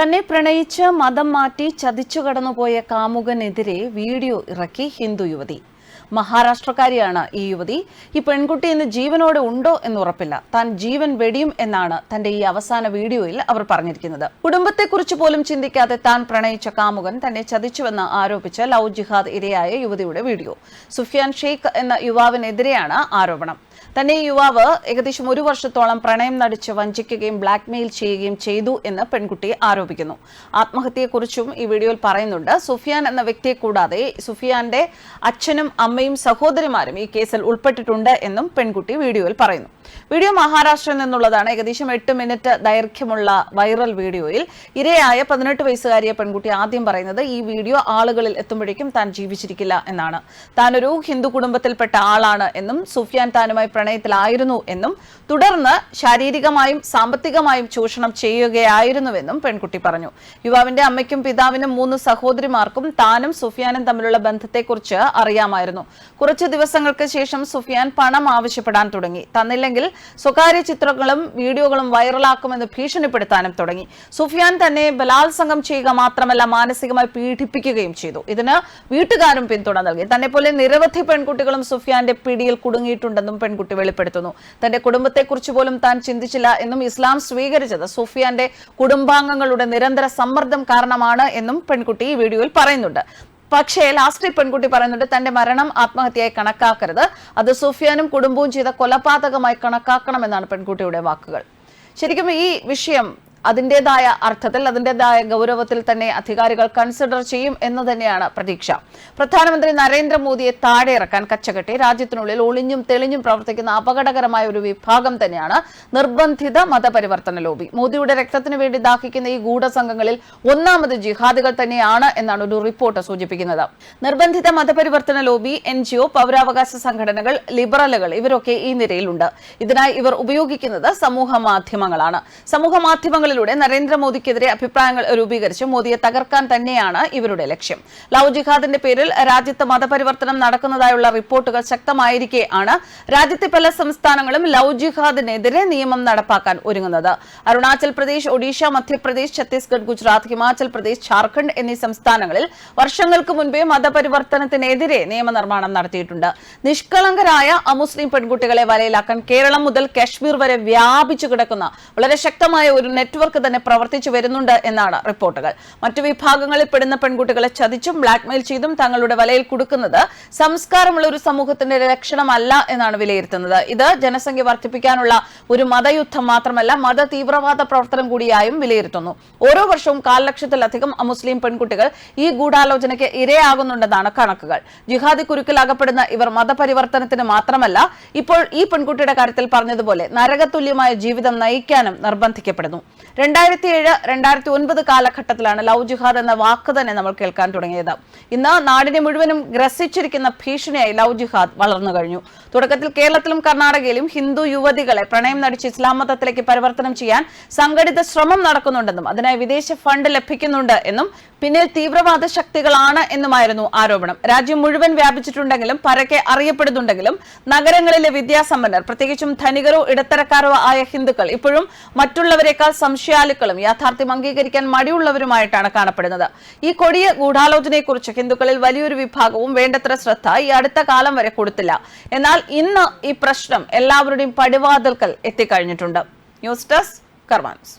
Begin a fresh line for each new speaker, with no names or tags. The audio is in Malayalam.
തന്നെ പ്രണയിച്ച് മതം മാറ്റി ചതിച്ചു കടന്നുപോയ കാമുകനെതിരെ വീഡിയോ ഇറക്കി ഹിന്ദു യുവതി. മഹാരാഷ്ട്രക്കാരിയാണ് ഈ യുവതി. ഈ പെൺകുട്ടി ഇന്ന് ജീവനോടെ ഉണ്ടോ എന്ന് ഉറപ്പില്ല. താൻ ജീവൻ വെടിയും എന്നാണ് തന്റെ ഈ അവസാന വീഡിയോയിൽ അവർ പറഞ്ഞിരിക്കുന്നത്. കുടുംബത്തെക്കുറിച്ച് പോലും ചിന്തിക്കാതെ താൻ പ്രണയിച്ച കാമുകൻ തന്നെ ചതിച്ചുവെന്ന് ആരോപിച്ച ലവ് ജിഹാദ് ഇരയായ യുവതിയുടെ വീഡിയോ. സുഫിയാൻ ഷെയ്ഖ് എന്ന യുവാവിനെതിരെയാണ് ആരോപണം. തന്നെ യുവാവ് ഏകദേശം ഒരു വർഷത്തോളം പ്രണയം നടിച്ച് വഞ്ചിക്കുകയും ബ്ലാക്ക്മെയിൽ ചെയ്യുകയും ചെയ്തു എന്ന് പെൺകുട്ടി ആരോപിക്കുന്നു. ആത്മഹത്യയെക്കുറിച്ചും ഈ വീഡിയോയിൽ പറയുന്നുണ്ട്. സുഫിയാൻ എന്ന വ്യക്തിയെ കൂടാതെ സുഫിയാന്റെ അച്ഛനും അമ്മയും സഹോദരിമാരും ഈ കേസിൽ ഉൾപ്പെട്ടിട്ടുണ്ട് എന്നും പെൺകുട്ടി വീഡിയോയിൽ പറയുന്നു. വീഡിയോ മഹാരാഷ്ട്രയിൽ നിന്നുള്ളതാണ്. ഏകദേശം എട്ട് മിനിറ്റ് ദൈർഘ്യമുള്ള വൈറൽ വീഡിയോയിൽ ഇരയായ പതിനെട്ട് വയസ്സുകാരിയെ പെൺകുട്ടി ആദ്യം പറയുന്നത് ഈ വീഡിയോ ആളുകളിൽ എത്തുമ്പോഴേക്കും താൻ ജീവിച്ചിരിക്കില്ല എന്നാണ്. താനൊരു ഹിന്ദു കുടുംബത്തിൽപ്പെട്ട ആളാണ് എന്നും സുഫിയാൻ താനുമായി പ്രണയത്തിലായിരുന്നു എന്നും തുടർന്ന് ശാരീരികമായും സാമ്പത്തികമായും ചൂഷണം ചെയ്യുകയായിരുന്നുവെന്നും പെൺകുട്ടി പറഞ്ഞു. യുവാവിന്റെ അമ്മയ്ക്കും പിതാവിനും മൂന്ന് സഹോദരിമാർക്കും താനും സുഫിയാനും തമ്മിലുള്ള ബന്ധത്തെക്കുറിച്ച് അറിയാമായിരുന്നു. കുറച്ചു ദിവസങ്ങൾക്ക് ശേഷം സുഫിയാൻ പണം ആവശ്യപ്പെടാൻ തുടങ്ങി. തന്നില്ലെങ്കിൽ സ്വകാര്യ ചിത്രങ്ങളും വീഡിയോകളും വൈറലാക്കുമെന്ന് ഭീഷണിപ്പെടുത്താനും തുടങ്ങി. സുഫിയാൻ തന്നെ ബലാത്സംഗം ചെയ്യുക മാത്രമല്ല മാനസികമായി പീഡിപ്പിക്കുകയും ചെയ്തു. ഇതിന് വീട്ടുകാരും പിന്തുണ നൽകി. തന്നെ പോലെ നിരവധി പെൺകുട്ടികളും സുഫിയാന്റെ പിടിയിൽ കുടുങ്ങിയിട്ടുണ്ടെന്നും പെൺകുട്ടി വെളിപ്പെടുത്തുന്നു. തന്റെ കുടുംബത്തെക്കുറിച്ച് പോലും താൻ ചിന്തിച്ചില്ല എന്നും ഇസ്ലാം സ്വീകരിച്ചത് സുഫിയാന്റെ കുടുംബാംഗങ്ങളുടെ നിരന്തര സമ്മർദ്ദം കാരണമാണ് എന്നും പെൺകുട്ടി ഈ വീഡിയോയിൽ പറയുന്നുണ്ട്. പക്ഷേ ലാസ്റ്റ് പെൺകുട്ടി പറയുന്നുണ്ട് തന്റെ മരണം ആത്മഹത്യയായി കണക്കാക്കരുത്. അത് സുഫിയാനും കുടുംബവും ചെയ്ത കൊലപാതകമായി കണക്കാക്കണമെന്നാണ് പെൺകുട്ടിയുടെ വാക്കുകൾ. ശരിക്കും ഈ വിഷയം അതിന്റെതായ അർത്ഥത്തിൽ അതിന്റെതായ ഗൗരവത്തിൽ തന്നെ അധികാരികൾ കൺസിഡർ ചെയ്യും എന്ന് തന്നെയാണ് പ്രതീക്ഷ. പ്രധാനമന്ത്രി നരേന്ദ്രമോദിയെ താഴെ ഇറക്കാൻ കച്ചകെട്ടി രാജ്യത്തിനുള്ളിൽ ഒളിഞ്ഞും തെളിഞ്ഞും പ്രവർത്തിക്കുന്ന അപകടകരമായ ഒരു വിഭാഗം തന്നെയാണ് നിർബന്ധിത മതപരിവർത്തന ലോബി. മോദിയുടെ രക്തത്തിന് വേണ്ടി ദാഹിക്കുന്ന ഈ ഗൂഢസംഘങ്ങളിൽ ഒന്നാമത് ജിഹാദികൾ തന്നെയാണ് എന്നാണ് ഒരു റിപ്പോർട്ട് സൂചിപ്പിക്കുന്നത്. നിർബന്ധിത മതപരിവർത്തന ലോബി എൻ ജി ഒ പൗരാവകാശ സംഘടനകൾ ലിബറലുകൾ ഇവരൊക്കെ ഈ നിരയിലുണ്ട്. ഇതിനായി ഇവർ ഉപയോഗിക്കുന്നത് സമൂഹ മാധ്യമങ്ങളാണ് സമൂഹ മാധ്യമങ്ങളിലൂടെ നരേന്ദ്രമോദിക്കെതിരെ അഭിപ്രായങ്ങൾ രൂപീകരിച്ച് മോദിയെ തകർക്കാൻ തന്നെയാണ് ഇവരുടെ ലക്ഷ്യം. ലവ് ജിഹാദിന്റെ പേരിൽ രാജ്യത്ത് മതപരിവർത്തനം നടക്കുന്നതായുള്ള റിപ്പോർട്ടുകൾ ശക്തമായിരിക്കെ ആണ് രാജ്യത്തെ പല സംസ്ഥാനങ്ങളും ലവ് ജിഹാദിനെതിരെ നിയമം നടപ്പാക്കാൻ ഒരുങ്ങുന്നത്. അരുണാചൽ പ്രദേശ് ഒഡീഷ മധ്യപ്രദേശ് ഛത്തീസ്ഗഡ് ഗുജറാത്ത് ഹിമാചൽ പ്രദേശ് ഝാർഖണ്ഡ് എന്നീ സംസ്ഥാനങ്ങളിൽ വർഷങ്ങൾക്ക് മുൻപേ മതപരിവർത്തനത്തിനെതിരെ നിയമനിർമ്മാണം നടത്തിയിട്ടുണ്ട്. നിഷ്കളങ്കരായ അമുസ്ലിം പെൺകുട്ടികളെ വലയിലാക്കാൻ കേരളം മുതൽ കശ്മീർ വരെ വ്യാപിച്ചു കിടക്കുന്ന വളരെ ശക്തമായ ഒരു നെറ്റ്വർക്ക് തന്നെ പ്രവർത്തിച്ചു വരുന്നുണ്ട് എന്നാണ് റിപ്പോർട്ടുകൾ. മറ്റു വിഭാഗങ്ങളിൽ പെടുന്ന പെൺകുട്ടികളെ ചതിച്ചും ബ്ലാക്ക്മെയിൽ ചെയ്തും തങ്ങളുടെ വലയിൽ കൊടുക്കുന്നത് സംസ്കാരമുള്ള ഒരു സമൂഹത്തിന്റെ ലക്ഷണമല്ല എന്നാണ് വിലയിരുത്തുന്നത്. ഇത് ജനസംഖ്യ വർദ്ധിപ്പിക്കാനുള്ള ഒരു മതയുദ്ധം മാത്രമല്ല മത തീവ്രവാദ പ്രവർത്തനം കൂടിയായും വിലയിരുത്തുന്നു. ഓരോ വർഷവും കാൽ ലക്ഷത്തിലധികം അമുസ്ലിം പെൺകുട്ടികൾ ഈ ഗൂഢാലോചനയ്ക്ക് ഇരയാകുന്നുണ്ടെന്നാണ് കണക്കുകൾ. ജിഹാദി കുരുക്കിൽ അകപ്പെടുന്ന ഇവർ മതപരിവർത്തനത്തിന് മാത്രമല്ല ഇപ്പോൾ ഈ പെൺകുട്ടിയുടെ കാര്യത്തിൽ പറഞ്ഞതുപോലെ നരകതുല്യമായ ജീവിതം നയിക്കാനും നിർബന്ധിക്കപ്പെടുന്നു. രണ്ടായിരത്തി ഏഴ് രണ്ടായിരത്തി ഒൻപത് കാലഘട്ടത്തിലാണ് ലവ് ജിഹാദ് എന്ന വാക്ക് തന്നെ നമ്മൾ കേൾക്കാൻ തുടങ്ങിയത്. ഇന്ന് നാടിനെ മുഴുവനും ഗ്രസിച്ചിരിക്കുന്ന ഭീഷണിയായി ലവ് ജിഹാദ് വളർന്നു കഴിഞ്ഞു. തുടക്കത്തിൽ കേരളത്തിലും കർണാടകയിലും ഹിന്ദു യുവതികളെ പ്രണയം നടിച്ച് ഇസ്ലാം മതത്തിലേക്ക് പരിവർത്തനം ചെയ്യാൻ സംഘടിത ശ്രമം നടക്കുന്നുണ്ടെന്നും അതിനായി വിദേശ ഫണ്ട് ലഭിക്കുന്നുണ്ട് എന്നും പിന്നിൽ തീവ്രവാദ ശക്തികളാണ് എന്നുമായിരുന്നു ആരോപണം. രാജ്യം മുഴുവൻ വ്യാപിച്ചിട്ടുണ്ടെങ്കിലും പരക്കെ അറിയപ്പെടുന്നുണ്ടെങ്കിലും നഗരങ്ങളിലെ വിദ്യാസമ്പന്നർ പ്രത്യേകിച്ചും ധനികരോ ഇടത്തരക്കാരോ ആയ ഹിന്ദുക്കൾ ഇപ്പോഴും മറ്റുള്ളവരെക്കാൾ സംശയാലുക്കളും യാഥാർത്ഥ്യം അംഗീകരിക്കാൻ മടിയുള്ളവരുമായിട്ടാണ് കാണപ്പെടുന്നത്. ഈ കൊടിയ ഗൂഢാലോചനയെക്കുറിച്ച് ഹിന്ദുക്കളിൽ വലിയൊരു വിഭാഗവും വേണ്ടത്ര ശ്രദ്ധ ഈ അടുത്ത കാലം വരെ കൊടുത്തില്ല. എന്നാൽ ഇന്ന് ഈ പ്രശ്നം എല്ലാവരുടെയും പടിവാതിൽക്കൽ എത്തിക്കഴിഞ്ഞിട്ടുണ്ട്. News desk കർമാൻസ്.